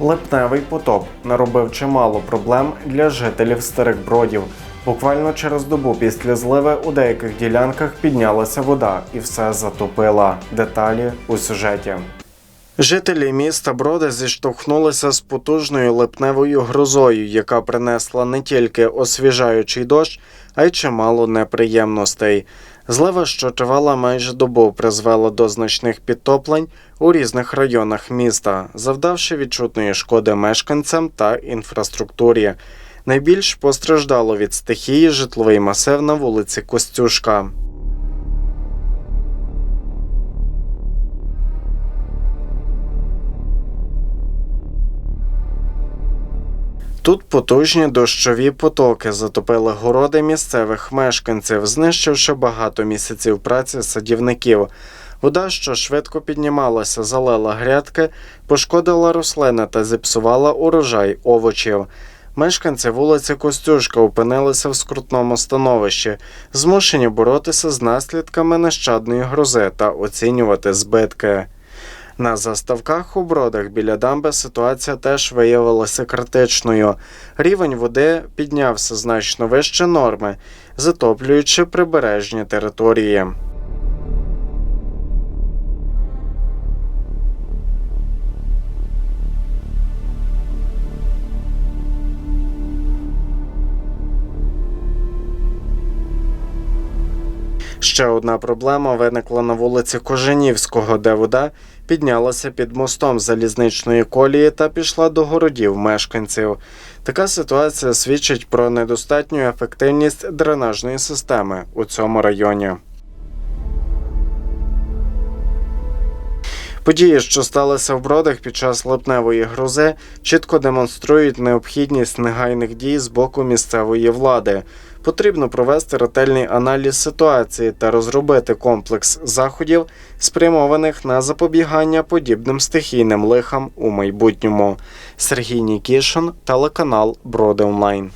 Липневий потоп наробив чимало проблем для жителів старих бродів. Буквально через добу після зливи у деяких ділянках піднялася вода і все затопила. Деталі у сюжеті. Жителі міста Броди зіштовхнулися з потужною липневою грозою, яка принесла не тільки освіжаючий дощ, а й чимало неприємностей. Злива, що тривала майже добу, призвела до значних підтоплень у різних районах міста, завдавши відчутної шкоди мешканцям та інфраструктурі. Найбільш постраждало від стихії житловий масив на вулиці Костюшка. Тут потужні дощові потоки затопили городи місцевих мешканців, знищивши багато місяців праці садівників. Вода, що швидко піднімалася, залила грядки, пошкодила рослини та зіпсувала урожай овочів. Мешканці вулиці Костюшка опинилися в скрутному становищі, змушені боротися з наслідками нещадної грози та оцінювати збитки. На заставках у бродах біля дамби ситуація теж виявилася критичною. Рівень води піднявся значно вище норми, затоплюючи прибережні території. Ще одна проблема виникла на вулиці Коженівського, де вода піднялася під мостом залізничної колії та пішла до городів мешканців. Така ситуація свідчить про недостатню ефективність дренажної системи у цьому районі. Події, що сталися в бродах під час липневої грози, чітко демонструють необхідність негайних дій з боку місцевої влади. Потрібно провести ретельний аналіз ситуації та розробити комплекс заходів, спрямованих на запобігання подібним стихійним лихам у майбутньому. Сергій Нікішин, телеканал Броди Онлайн.